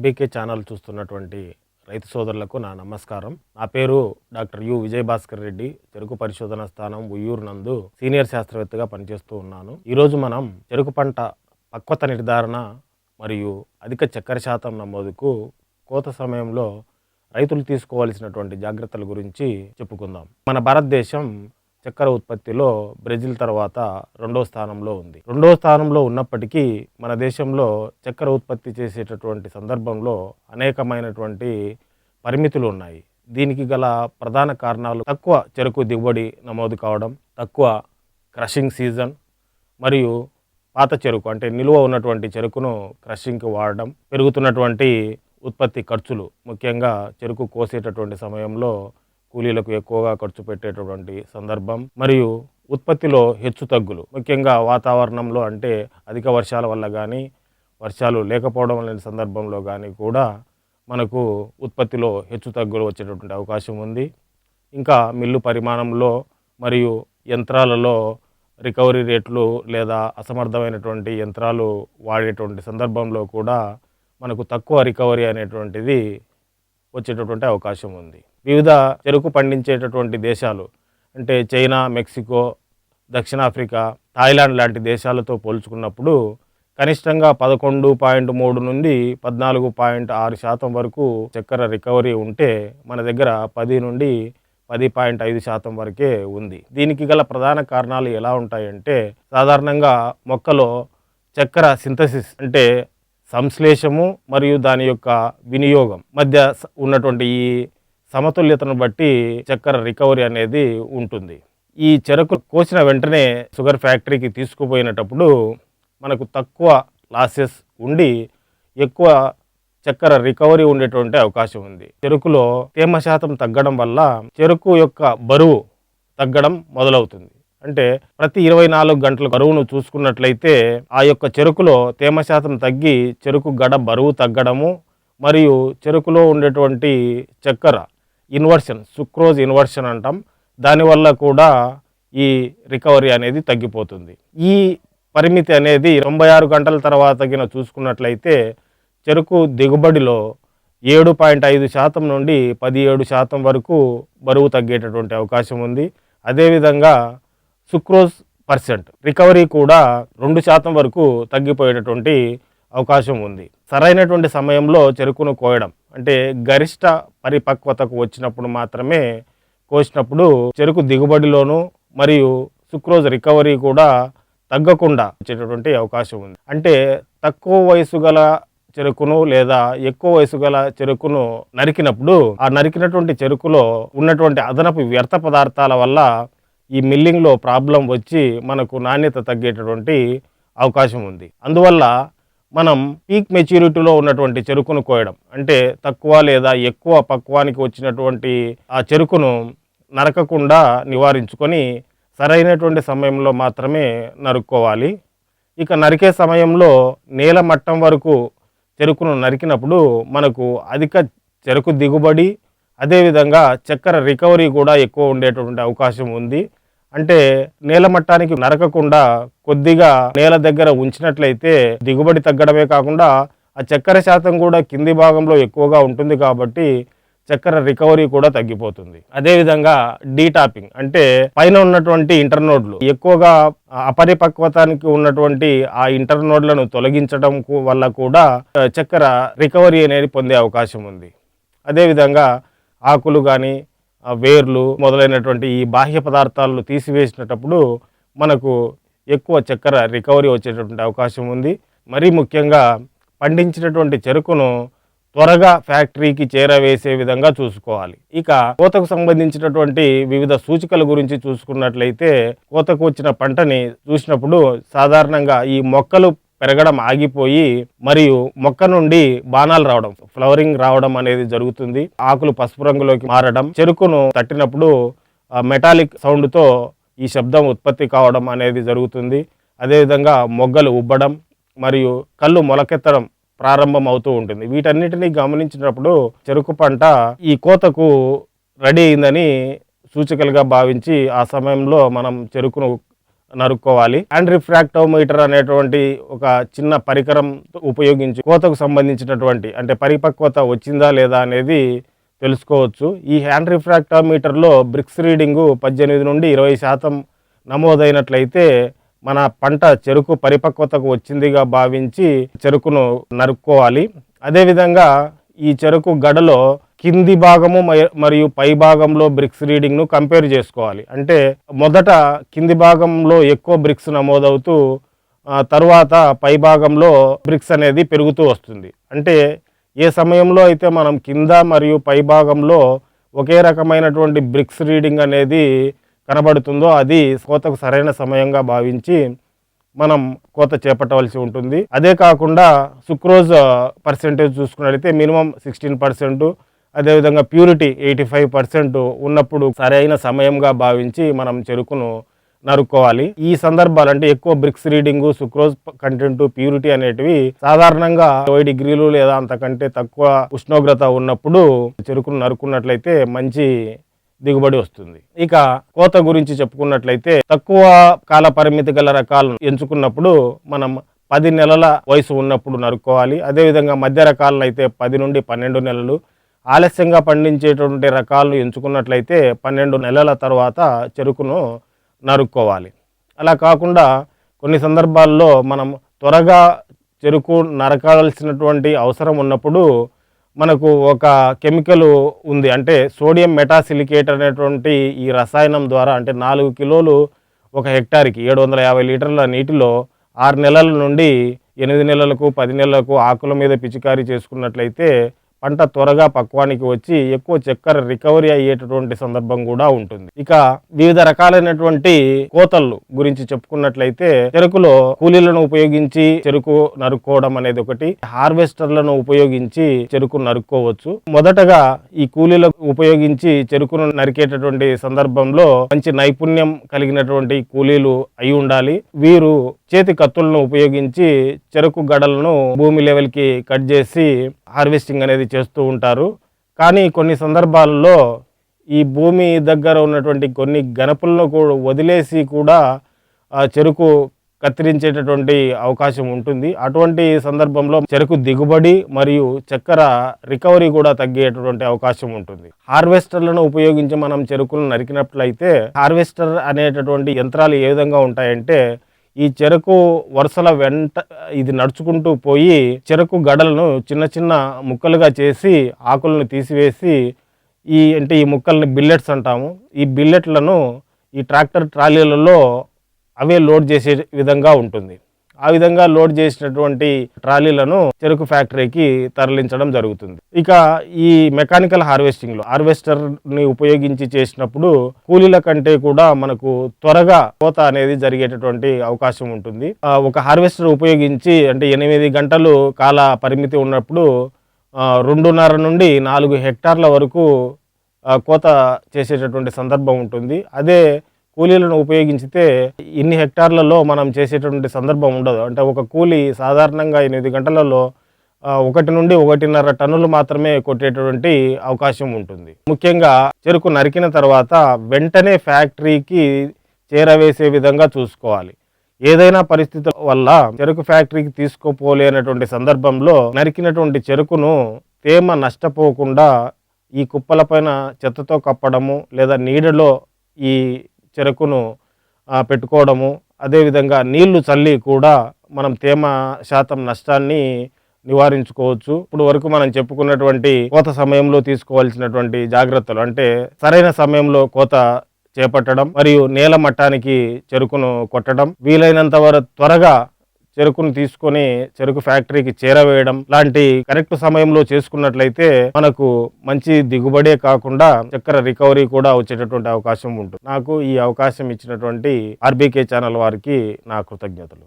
RBK channel చూస్తున్నటువంటి రైతు సోదరులకు నా నమస్కారం. నా పేరు డాక్టర్ యు విజయభాస్కర్ రెడ్డి. చెరుకు పరిశోధన స్థానం ఉయ్యూరు నందు సీనియర్ శాస్త్రవేత్తగా పనిచేస్తూ ఉన్నాను. ఈరోజు మనం చెరుకు పంట పక్వత నిర్ధారణ మరియు అధిక చక్కెర శాతం నమోదుకు కోత సమయంలో రైతులు తీసుకోవాల్సినటువంటి జాగ్రత్తల గురించి చెప్పుకుందాం. మన భారతదేశం చక్కెర ఉత్పత్తిలో బ్రెజిల్ తర్వాత రెండో స్థానంలో ఉంది. రెండో స్థానంలో ఉన్నప్పటికీ మన దేశంలో చక్కెర ఉత్పత్తి చేసేటటువంటి సందర్భంలో అనేకమైనటువంటి పరిమితులు ఉన్నాయి. దీనికి గల ప్రధాన కారణాలు తక్కువ చెరుకు దిగుబడి నమోదు కావడం తక్కువ క్రషింగ్ సీజన్ మరియు పాత చెరుకు అంటే నిలువ ఉన్నటువంటి చెరుకును క్రషింగ్కి వాడడం పెరుగుతున్నటువంటి ఉత్పత్తి ఖర్చులు ముఖ్యంగా చెరుకు కోసేటటువంటి సమయంలో కూలీలకు ఎక్కువగా ఖర్చు పెట్టేటటువంటి సందర్భం మరియు ఉత్పత్తిలో హెచ్చు తగ్గులు. ముఖ్యంగా వాతావరణంలో అంటే అధిక వర్షాల వల్ల కానీ వర్షాలు లేకపోవడం లేని సందర్భంలో కానీ కూడా మనకు ఉత్పత్తిలో హెచ్చు తగ్గులు వచ్చేటటువంటి అవకాశం ఉంది. ఇంకా మిల్లు పరిమాణంలో మరియు యంత్రాలలో రికవరీ రేట్లు లేదా అసమర్థమైనటువంటి యంత్రాలు వాడేటువంటి సందర్భంలో కూడా మనకు తక్కువ రికవరీ అనేటువంటిది వచ్చేటటువంటి అవకాశం ఉంది. వివిధ చెరుకు పండించేటటువంటి దేశాలు అంటే చైనా మెక్సికో దక్షిణాఫ్రికా థాయిలాండ్ లాంటి దేశాలతో పోల్చుకున్నప్పుడు కనిష్టంగా పదకొండు పాయింట్ మూడు నుండి పద్నాలుగు పాయింట్ ఆరు శాతం వరకు చక్కెర రికవరీ ఉంటే మన దగ్గర పది నుండి పది పాయింట్ ఐదు శాతం వరకే ఉంది. దీనికి గల ప్రధాన కారణాలు ఎలా ఉంటాయంటే సాధారణంగా మొక్కలో చక్కెర సింథసిస్ అంటే సంశ్లేషము మరియు దాని యొక్క వినియోగం మధ్య స- ఉన్నటువంటి ఈ సమతుల్యతను బట్టి చక్కెర రికవరీ అనేది ఉంటుంది. ఈ చెరకు కోసిన వెంటనే షుగర్ ఫ్యాక్టరీకి తీసుకుపోయినప్పుడు మనకు తక్కువ లాసెస్ ఉండి ఎక్కువ చక్కెర రికవరీ ఉండేటువంటి అవకాశం ఉంది. చెరుకులో తేమ శాతం తగ్గడం వల్ల చెరుకు యొక్క బరువు తగ్గడం మొదలవుతుంది. అంటే ప్రతి ఇరవై నాలుగు గంటల బరువును చూసుకున్నట్లయితే ఆ యొక్క చెరుకులో తేమ శాతం తగ్గి చెరుకు గడ బరువు తగ్గడము మరియు చెరుకులో ఉండేటువంటి చక్కెర ఇన్వర్షన్ సుక్రోజ్ ఇన్వర్షన్ అంటాం. దానివల్ల కూడా ఈ రికవరీ అనేది తగ్గిపోతుంది. ఈ పరిమితి అనేది తొంభై ఆరు గంటల తర్వాత గిన చూసుకున్నట్లయితే చెరుకు దిగుబడిలో ఏడు పాయింట్ ఐదు శాతం నుండి పదిహేడు శాతం వరకు బరువు తగ్గేటటువంటి అవకాశం ఉంది. అదేవిధంగా సుక్రోజ్ పర్సెంట్ రికవరీ కూడా రెండు శాతం వరకు తగ్గిపోయేటటువంటి అవకాశం ఉంది. సరైనటువంటి సమయంలో చెరుకును కోయడం అంటే గరిష్ట పరిపక్వతకు వచ్చినప్పుడు మాత్రమే కోసినప్పుడు చెరుకు దిగుబడిలోను మరియు సుక్రోజ్ రికవరీ కూడా తగ్గకుండా వచ్చేటటువంటి అవకాశం ఉంది. అంటే తక్కువ వయసు గల చెరుకును లేదా ఎక్కువ వయసు గల చెరుకును నరికినప్పుడు ఆ నరికినటువంటి చెరుకులో ఉన్నటువంటి అదనపు వ్యర్థ పదార్థాల వల్ల ఈ మిల్లింగ్లో ప్రాబ్లం వచ్చి మనకు నాణ్యత తగ్గేటటువంటి అవకాశం ఉంది. అందువల్ల మనం పీక్ మెచ్యూరిటీలో ఉన్నటువంటి చెరుకును కోయడం. అంటే తక్కువ లేదా ఎక్కువ పక్వానికి వచ్చినటువంటి ఆ చెరుకును నరకకుండా నివారించుకొని సరైనటువంటి సమయంలో మాత్రమే నరుక్కోవాలి. ఇక నరికే సమయంలో నేల మట్టం వరకు చెరుకును నరికినప్పుడు మనకు అధిక చెరుకు దిగుబడి అదేవిధంగా చక్కెర రికవరీ కూడా ఎక్కువ ఉండేటటువంటి అవకాశం ఉంది. అంటే నేల మట్టానికి నరకకుండా కొద్దిగా నేల దగ్గర ఉంచినట్లయితే దిగుబడి తగ్గడమే కాకుండా ఆ చక్కెర శాతం కూడా కింది భాగంలో ఎక్కువగా ఉంటుంది కాబట్టి చక్కెర రికవరీ కూడా తగ్గిపోతుంది. అదేవిధంగా డీటాపింగ్ అంటే పైన ఉన్నటువంటి ఇంటర్నోడ్లు ఎక్కువగా అపరిపక్వతానికి ఉన్నటువంటి ఆ ఇంటర్నోడ్లను తొలగించడం వల్ల కూడా చక్కెర రికవరీ అనేది పొందే అవకాశం ఉంది. అదేవిధంగా ఆకులు కానీ వేర్లు మొదలైనటువంటి ఈ బాహ్య పదార్థాలను తీసివేసినప్పుడు మనకు ఎక్కువ చక్కెర రికవరీ వచ్చేటటువంటి అవకాశం ఉంది. మరీ ముఖ్యంగా పండించినటువంటి చెరుకును త్వరగా ఫ్యాక్టరీకి చేరవేసే విధంగా చూసుకోవాలి. ఇక కోతకు సంబంధించినటువంటి వివిధ సూచికల గురించి చూసుకున్నట్లయితే కోతకు వచ్చిన పంటని చూసినప్పుడు సాధారణంగా ఈ మొక్కలు పెరగడం ఆగిపోయి మరియు మొక్క నుండి బాణాలు రావడం ఫ్లవరింగ్ రావడం అనేది జరుగుతుంది. ఆకులు పసుపు రంగులోకి మారడం చెరుకును తట్టినప్పుడు మెటాలిక్ సౌండ్తో ఈ శబ్దం ఉత్పత్తి కావడం అనేది జరుగుతుంది. అదేవిధంగా మొగ్గలు ఉబ్బడం మరియు కళ్ళు మొలకెత్తడం ప్రారంభం అవుతూ ఉంటుంది. వీటన్నిటిని గమనించినప్పుడు చెరుకు పంట ఈ కోతకు రెడీ అయిందని సూచికలుగా భావించి ఆ సమయంలో మనం చెరుకును నరుక్కోవాలి. అండ్ రిఫ్రాక్టోమీటర్ అనేటువంటి ఒక చిన్న పరికరం ఉపయోగించి కోతకు సంబంధించినటువంటి అంటే పరిపక్వత వచ్చిందా లేదా అనేది తెలుసుకోవచ్చు. ఈ హ్యాండ్ రిఫ్రాక్టోమీటర్లో బ్రిక్స్ రీడింగు పద్దెనిమిది నుండి ఇరవై శాతం నమోదైనట్లయితే మన పంట చెరుకు పరిపక్వతకు వచ్చిందిగా భావించి చెరుకును నరుక్కోవాలి. అదేవిధంగా ఈ చెరుకు గడలో కింది భాగము మరియు పై భాగంలో బ్రిక్స్ రీడింగ్ను కంపేర్ చేసుకోవాలి. అంటే మొదట కింది భాగంలో ఎక్కువ బ్రిక్స్ నమోదవుతూ తర్వాత పై భాగంలో బ్రిక్స్ అనేది పెరుగుతూ వస్తుంది. అంటే ఏ సమయంలో అయితే మనం కింద మరియు పై భాగంలో ఒకే రకమైనటువంటి బ్రిక్స్ రీడింగ్ అనేది కనబడుతుందో అది కోతకు సరైన సమయంగా భావించి మనం కోత చేపట్టవలసి ఉంటుంది. అదే కాకుండా సుక్రోజ్ పర్సెంటేజ్ చూసుకున్నట్లయితే మినిమం సిక్స్టీన్ పర్సెంట్ అదేవిధంగా ప్యూరిటీ ఎయిటీ ఫైవ్ పర్సెంట్ ఉన్నప్పుడు సరైన సమయంగా భావించి మనం చెరుకును నరుక్కోవాలి. ఈ సందర్భాలు అంటే ఎక్కువ brix reading sucrose content purity అనేటివి సాధారణంగా ఇరవై డిగ్రీలు లేదా అంతకంటే తక్కువ ఉష్ణోగ్రత ఉన్నప్పుడు చెరుకును నరుకున్నట్లయితే మంచి దిగుబడి వస్తుంది. ఇక కోత గురించి చెప్పుకున్నట్లయితే తక్కువ కాల పరిమితి గల రకాలను ఎంచుకున్నప్పుడు మనం పది నెలల వయసు ఉన్నప్పుడు నరుక్కోవాలి. అదేవిధంగా మధ్య రకాలను అయితే పది నుండి పన్నెండు నెలలు ఆలస్యంగా పండించేటువంటి రకాలను ఎంచుకున్నట్లయితే పన్నెండు నెలల తర్వాత చెరుకును నరుక్కోవాలి. అలా కాకుండా కొన్ని సందర్భాల్లో మనం త్వరగా చెరుకు నరకాల్సినటువంటి అవసరం ఉన్నప్పుడు మనకు ఒక కెమికల్ ఉంది. అంటే సోడియం మెటాసిలికేట్ అనేటువంటి ఈ రసాయనం ద్వారా అంటే నాలుగు కిలోలు ఒక హెక్టార్కి ఏడు వందల యాభై లీటర్ల నీటిలో ఆరు నెలల నుండి ఎనిమిది నెలలకు పది నెలలకు ఆకుల మీద పిచికారీ చేసుకున్నట్లయితే పంట త్వరగా పక్వానికి వచ్చి ఎక్కువ చక్కెర రికవరీ అయ్యేటటువంటి సందర్భం కూడా ఉంటుంది. ఇక వివిధ రకాలైనటువంటి కోతలు గురించి చెప్పుకున్నట్లయితే చెరుకులో కూలీలను ఉపయోగించి చెరుకు నరుక్కోవడం అనేది ఒకటి హార్వెస్టర్లను ఉపయోగించి చెరుకు నరుక్కోవచ్చు. మొదటగా ఈ కూలీలకు ఉపయోగించి చెరుకును నరికేటటువంటి సందర్భంలో మంచి నైపుణ్యం కలిగినటువంటి కూలీలు అయి ఉండాలి. వీరు చేతి కత్తులను ఉపయోగించి చెరుకు గడలను భూమి లెవెల్కి కట్ చేసి హార్వెస్టింగ్ అనేది చేస్తూ ఉంటారు. కానీ కొన్ని సందర్భాలలో ఈ భూమి దగ్గర ఉన్నటువంటి కొన్ని గణపులను కూడా వదిలేసి కూడా చెరుకు కత్తిరించేటటువంటి అవకాశం ఉంటుంది. అటువంటి సందర్భంలో చెరుకు దిగుబడి మరియు చక్కెర రికవరీ కూడా తగ్గేటటువంటి అవకాశం ఉంటుంది. హార్వెస్టర్లను ఉపయోగించి మనం చెరుకును నరికినట్లయితే హార్వెస్టర్ అనేటటువంటి యంత్రాలు ఏ విధంగా ఉంటాయంటే ఈ చెరకు వరుసల వెంట ఇది నడుచుకుంటూ పోయి చెరకు గడలను చిన్న చిన్న ముక్కలుగా చేసి ఆకులను తీసివేసి ఈ అంటే ఈ ముక్కల్ని బిల్లెట్స్ అంటాము. ఈ బిల్లెట్లను ఈ ట్రాక్టర్ ట్రాలీలలో అవే లోడ్ చేసే విధంగా ఉంటుంది. ఆ విధంగా లోడ్ చేసినటువంటి ట్రాలీలను చెరుకు ఫ్యాక్టరీకి తరలించడం జరుగుతుంది. ఇక ఈ మెకానికల్ హార్వెస్టింగ్లో హార్వెస్టర్ని ఉపయోగించి చేసినప్పుడు కూలీల కంటే కూడా మనకు త్వరగా కోత అనేది జరిగేటటువంటి అవకాశం ఉంటుంది. ఒక హార్వెస్టర్ ఉపయోగించి అంటే ఎనిమిది గంటలు కాల పరిమితి ఉన్నప్పుడు రెండున్నర నుండి నాలుగు హెక్టార్ల వరకు కోత చేసేటటువంటి సందర్భం ఉంటుంది. అదే కూలీలను ఉపయోగించితే ఇన్ని హెక్టార్లలో మనం చేసేటువంటి సందర్భం ఉండదు. అంటే ఒక కూలీ సాధారణంగా ఎనిమిది గంటలలో ఒకటి నుండి ఒకటిన్నర టన్నులు మాత్రమే కొట్టేటటువంటి అవకాశం ఉంటుంది. ముఖ్యంగా చెరుకు నరికిన తర్వాత వెంటనే ఫ్యాక్టరీకి చేరవేసే విధంగా చూసుకోవాలి. ఏదైనా పరిస్థితుల వల్ల చెరుకు ఫ్యాక్టరీకి తీసుకోపోలేనటువంటి సందర్భంలో నరికినటువంటి చెరుకును తేమ నష్టపోకుండా ఈ కుప్పలపైన చెత్తతో కప్పడము లేదా నీడలో ఈ చెరుకును పెట్టుకోవడము అదేవిధంగా నీళ్ళు చల్లి కూడా మనం తేమ శాతం నష్టాన్ని నివారించుకోవచ్చు. ఇప్పుడు వరకు మనం చెప్పుకున్నటువంటి కోత సమయంలో తీసుకోవాల్సినటువంటి జాగ్రత్తలు అంటే సరైన సమయంలో కోత చేపట్టడం మరియు నేల మట్టానికి చెరుకును కొట్టడం వీలైనంత వరకు త్వరగా చెరుకును తీసుకొని చెరుకు ఫ్యాక్టరీకి చేరవేయడం లాంటి కరెక్ట్ సమయంలో చేసుకున్నట్లయితే మనకు మంచి దిగుబడే కాకుండా చక్కెర రికవరీ కూడా వచ్చేటటువంటి అవకాశం ఉంటుంది. నాకు ఈ అవకాశం ఇచ్చినటువంటి ఆర్బీకే ఛానల్ వారికి నా కృతజ్ఞతలు.